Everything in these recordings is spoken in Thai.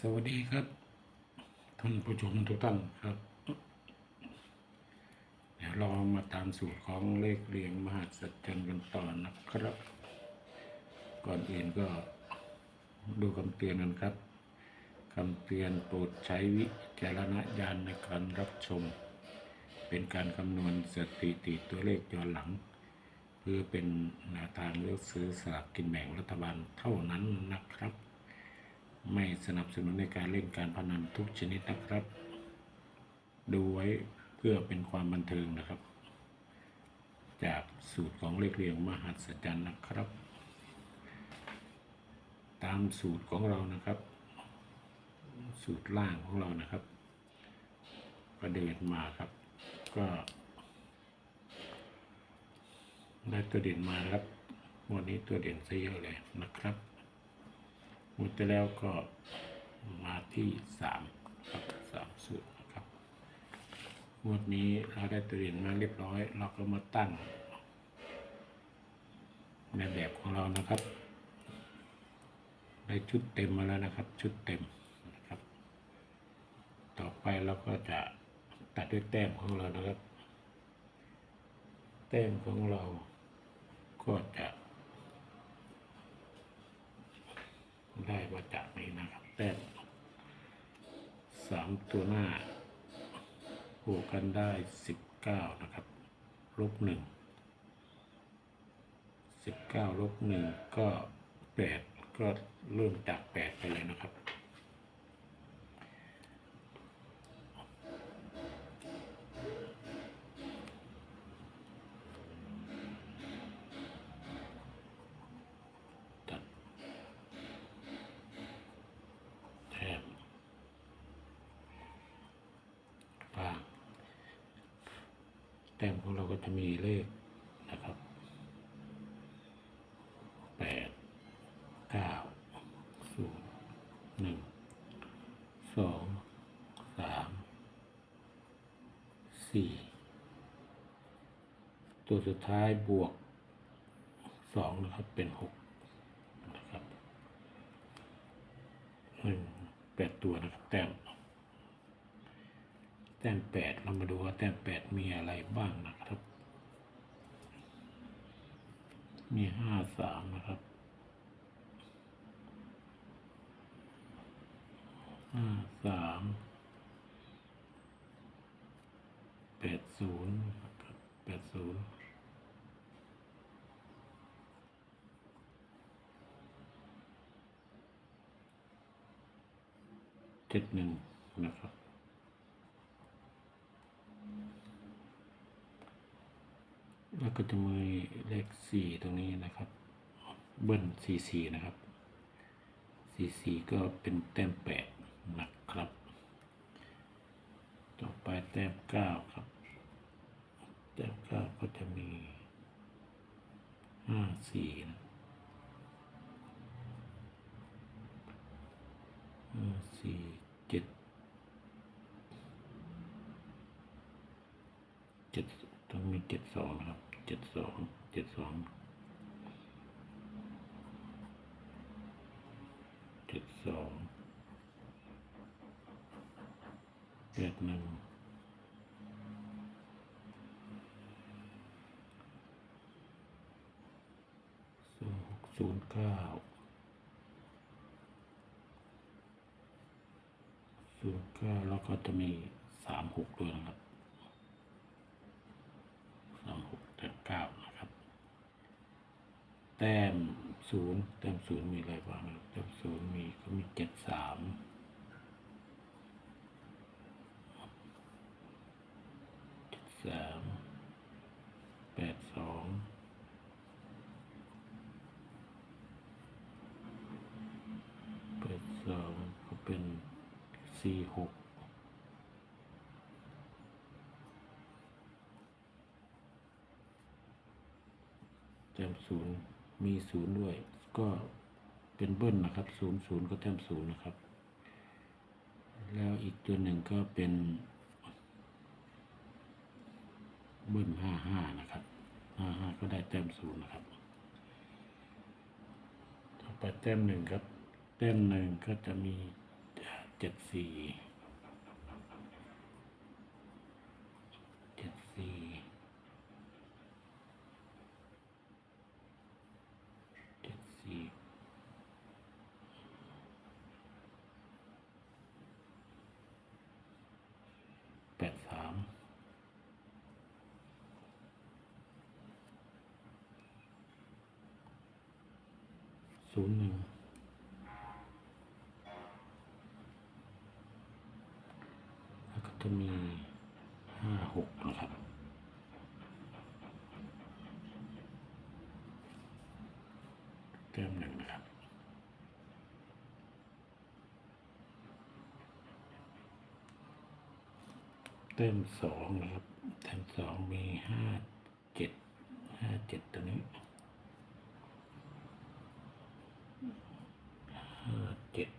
สวัสดีครับท่านผู้ชมทุกท่านครับเดี๋ยวเรามาตามสูตรของเลขเรียงมหัศจรรย์กันต่อนะครับ ก่อนอื่นก็ดูคำเตือนกันครับคำเตือนโปรดใช้วิจารณญาณในการรับชม เป็นการคำนวณสถิติตัวเลขย้อนหลัง เพื่อเป็นแนวทางเลือกซื้อสลากกินแบ่งรัฐบาลเท่านั้นนะครับ ไม่สนับสนุนในการเล่นการพนันทุกชนิดนะครับ ดูไว้เพื่อเป็นความบันเทิงนะครับ จากสูตรของเลขเรียงมหัศจรรย์นะครับ ตามสูตรของเรานะครับ สูตรล่างของเรานะครับ ก็เดินมาครับ ก็ได้ตัวเด่นมาครับ วันนี้ตัวเด่นซะเยอะเลยนะครับ หมดไปแล้วก็มาที่สามครับสามสูตรนะครับงวดนี้เราได้ตัวเด่นมาเรียบร้อย เราก็มาตั้งในแบบของเรานะครับได้ชุดเต็มมาแล้วนะครับ ชุดเต็มนะครับ ต่อไปเราก็จะตัดด้วยแต้มของเรานะครับ แต้มของเราก็จะ ได้มาจากนี้นะครับแต้มสามตัวหน้าบวกกันได้สิบเก้านะครับลบหนึ่งสิบเก้าลบหนึ่งก็แปดก็เริ่มจากแปดไปเลยนะครับ ตัดแถมฟาง แต้มของเราก็จะมีเลขนะครับแปดเก้าศูนย์หนึ่งสองสามสี่ตัวสุดท้ายบวกสองนะครับเป็นหกนะครับหนึ่งแปดตัวนะครับแต้ม ต้มแปดเรามาดูว่าแต้มแปดมีอะไรบ้างนะครับ มีห้าสามนะครับห้าสามแปดศูนย์แปดศูนย์เจ็ดหนึ่งนะครับ แล้วก็จะมีเลขสี่ตรงนี้นะครับ เบิ้ลสี่สี่นะครับสี่สี่ก็เป็นแต้มแปดนะครับ ต่อไปแต้มเก้าครับ แต้มเก้าก็จะมีห้าสี่นะห้าสี่เจ็ดเจ็ดต้องมีเจ็ดสองนะครับ เจ็ดสองเจ็ดสองเจ็ดสองแปดหนึ่งศูนย์หกศูนย์เก้าศูนย์เก้าแล้วก็จะมีสามหกด้วยนะครับสามห กแต้มเก้านะครับ แต้มศูนย์แต้มศูนย์มีอะไรบ้างแต้มศูนย์มีก็มีเจ็ดสามเจ็ดสามแปดสองแปดสองก็เป็นสี่หก แต้ม ศูนย์มีศูนย์ด้วย ก็เป็นเบิ้ลนะครับศูนย์ศูนย์ก็แต้มศูนย์นะครับ แล้วอีกตัวหนึ่งก็เป็นเบิ้ลห้าห้านะครับห้าห้าก็ได้แต้มศูนย์นะครับต่อไปแต้มหนึ่งครับ แต้มหนึ่งก็จะมีเอ่เจ็ดสี่เจ็ดสี่เจ็ดสี่แปดสาม ศูนย์หนึ่งแล้วก็จะมีห้าหกนะครับ แต้มหนึ่งนะครับแต้มสองนะครับแต้มสองมีห้าเจ็ดห้าเจ็ดตัวนี้ ห้าเจ็ด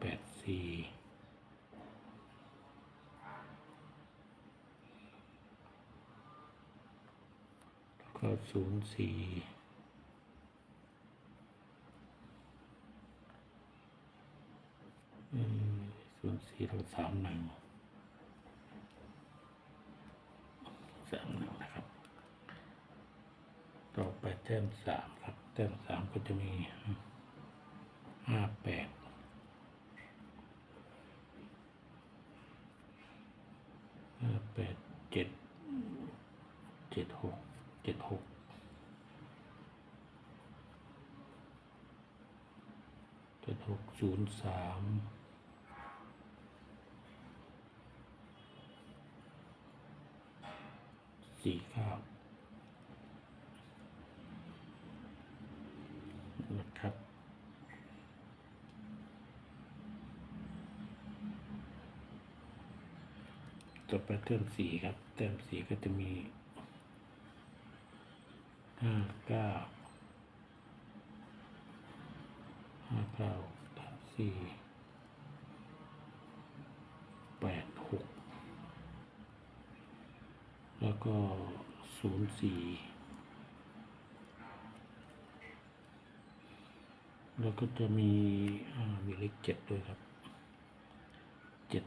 แปดสี่แล้วก็ศูนย์สี่ศูนย์สี่แล้วก็สามหนึ่งสามหนึ่งนะครับ ต่อไป แต้มสามครับ แต้มสามก็จะมีห้าแปดห้าแปดเจ็ดเจ็ดหกเจ็ดหกเจ็ดหกศูนย์สามสี่เก้านะครับ ต่อไปเต้มสีครับ เต้มสีก็จะมีห้าเก้าห้าเก้าสี่แปดหกแล้วก็ศูนย์สี่แล้วก็จะมีอ่ามีเลขเจ็ดด้วยครับเจ็ด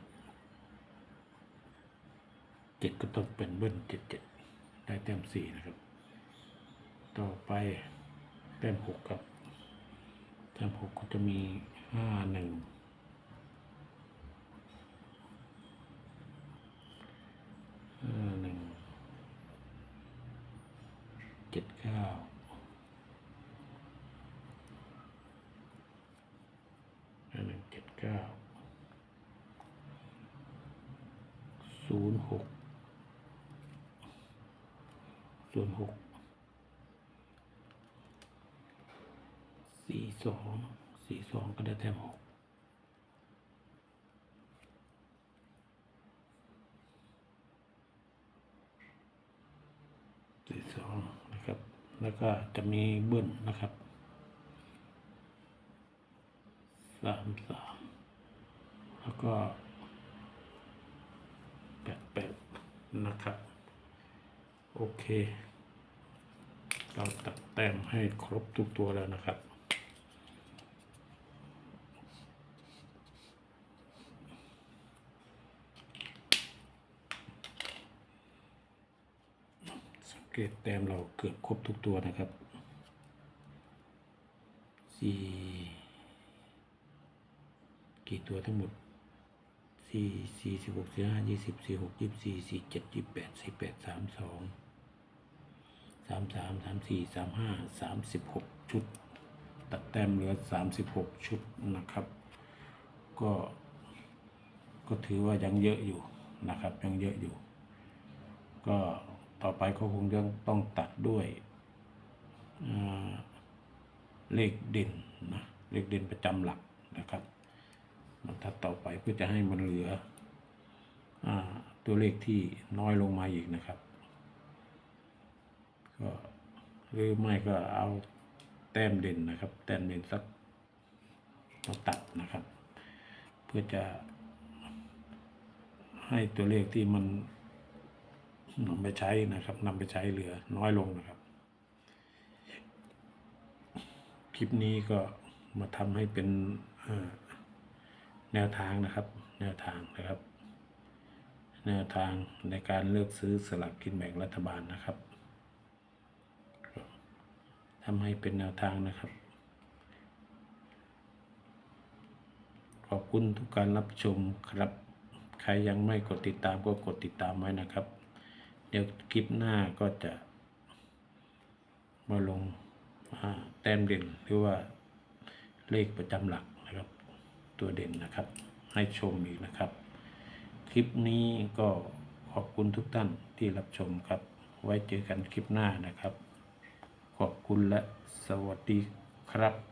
เจ็ดก็ต้องเป็นเบิ้ลเจ็ดเจ็ดได้แต้มสี่นะครับ ต่อไปแต้มหกครับ แต้มหกก็จะมีห้าหนึ่งห้าหนึ่งเจ็ดเก้าห้าหนึ่งเจ็ดเก้าศูนย์หก ศูนหกสี่สองสี่สองก็ได้แต้มหกสี่สองนะครับ แล้วก็จะมีเบิ้ลนะครับสามสามแล้วก็แปดแปดนะครับ โอเค เราตัดแต้มให้ครบทุกตัวแล้วนะครับ สังเกตแต้มเราเกือบครบทุกตัวนะครับสี่กี่ตัวทั้งหมดสี่สี่สิบหกสี่ห้ายี่สิบสี่หกยี่สิบสี่สี่เจ็ดยี่สิบแปดสี่แปดสามสอง สามสามสามสี่สามห้าสามสิบหกชุด ตัดแต้มเหลือสามสิบหกชุดนะครับ ก็ก็ถือว่ายังเยอะอยู่นะครับ ยังเยอะอยู่ ก็ต่อไปก็คงยังต้องตัดด้วยเลขเด่นนะเลขเด่นประจำหลักนะครับมันตัดต่อไปเพื่อจะให้มันเหลืออตัวเลขที่น้อยลงมาอีกนะครับ ก็หรือไม่ก็เอาแต้มเด่นนะครับ แต้มเด่นสักมาตัดนะครับ เพื่อจะให้ตัวเลขที่มันนำไปใช้นะครับนำไปใช้เหลือน้อยลงนะครับ คลิปนี้ก็มาทำให้เป็นแนวทางนะครับ แนวทางนะครับ แนวทางในการเลือกซื้อสลากกินแบ่งรัฐบาลนะครับ ทำให้เป็นแนวทางนะครับ ขอบคุณทุกการรับชมครับ ใครยังไม่กดติดตามก็กดติดตามไว้นะครับ เดี๋ยวคลิปหน้าก็จะมาลงาแต้มเด่นหรือว่าเลขประจำหลักนะครับ ตัวเด่นนะครับ ให้ชมอีกนะครับ คลิปนี้ก็ขอบคุณทุกท่านที่รับชมครับ ไว้เจอกันคลิปหน้านะครับ ขอบคุณและสวัสดีครับ